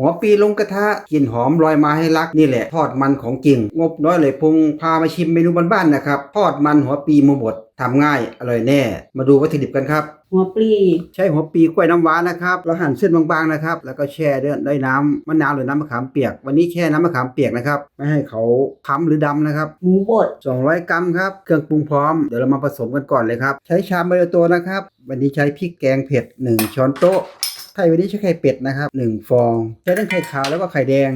หัวปีลงกระทะกลิ่นหอมลอยมาให้รักนี่แหละทอดมันของจริง งบน้อยเลยพุงพามาชิมเมนูบ้านๆนะครับทอดมันหัวปีหมูบดทำง่ายอร่อยแน่ มาดูวัตถุดิบกันครับ หัวปลีใช้หัวปีกล้วยน้ำว้านะครับเราหั่นเส้นบางๆนะครับ แล้วก็แช่ด้วยด้วยน้ำมะนาวหรือน้ำมะขามเปียก วันนี้แช่น้ำมะขามเปียกนะครับ ไม่ให้เขาค้ำหรือดำนะครับ หมูบด 200 กรัมครับ เครื่องปรุงพร้อม เดี๋ยวเรามาผสมกันก่อนเลยครับ ใช้ชามเบลโตนะครับ วันนี้ใช้พริกแกงเผ็ด 1 ช้อนโต๊ะ ไข่วันนี้ใช้ไข่เป็ดนะครับ1ฟองใช้ทั้งไข่ขาวแล้วก็ไข่แดง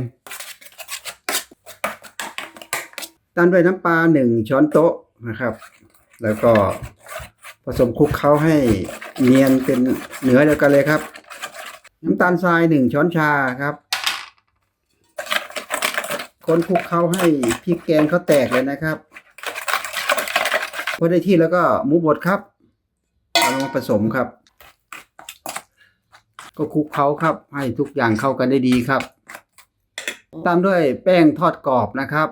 ตามด้วยน้ำปลา1ช้อนโต๊ะนะครับ แล้วก็ผสมคลุกเคล้าให้เนียนเป็นเนื้อเดียวกันเลยครับ น้ำตาลทราย1ช้อนชาครับคนคลุกเคล้าให้พริกแกงเขาแตกเลยนะครับพอได้ที่แล้วก็หมูบดครับเอาลงมาผสมครับ ก็คลุกเคล้าครับ ให้ทุกอย่างเข้ากันได้ดีครับ ตามด้วยแป้งทอดกรอบนะครับ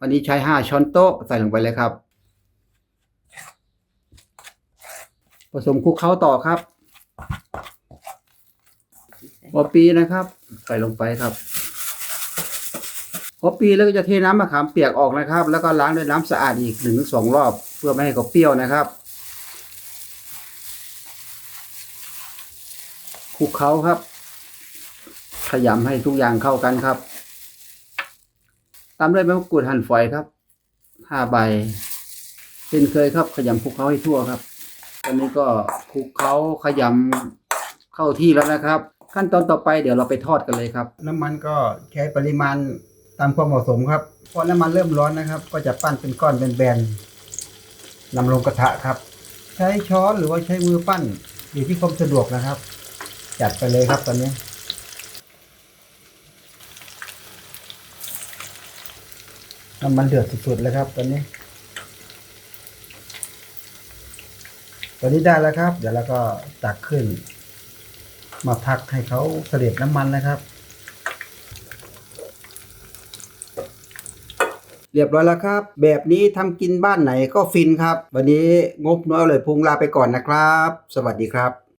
วันนี้ใช้ห้าช้อนโต๊ะใส่ลงไปเลยครับ ผสมคลุกเคล้าต่อครับหัวปีนะครับ ใส่ลงไปครับหัวปีแล้วก็จะเทน้ำมะขามเปียกออกนะครับ แล้วก็ล้างด้วยน้ำสะอาดอีกหนึ่งถึงสองรอบ เพื่อไม่ให้เขาเปรี้ยวนะครับ ลุกเคล้าครับ ขยำให้ทุกอย่างเข้ากันครับ ตามด้วยใบมะกรูดหั่นฝอยครับห้าใบเช่นเคยครับ ขยำคลุกเคล้าให้ทั่วครับ ตอนนี้ก็คลุกเคล้าขยำเข้าที่แล้วนะครับ ขั้นตอนต่อไปเดี๋ยวเราไปทอดกันเลยครับ น้ำมันก็ใช้ปริมาณตามความเหมาะสมครับพอน้ำมันเริ่มร้อนนะครับ ก็จะปั้นเป็นก้อนเป็นแบนๆนำลงกระทะครับ ใช้ช้อนหรือว่าใช้มือปั้นอยู่ที่ความสะดวกนะครับ จัดไปเลยครับตอนนี้น้ำมันเดือดสุดๆเลยครับ ตอนนี้ ตอนนี้ได้แล้วครับ เดี๋ยวเราก็ตักขึ้น มาพักให้เขาเสด็จน้ำมันนะครับ เรียบร้อยแล้วครับ แบบนี้ทำกินบ้านไหนก็ฟินครับ วันนี้งบน้อยเลยพุงลาไปก่อนนะครับ สวัสดีครับ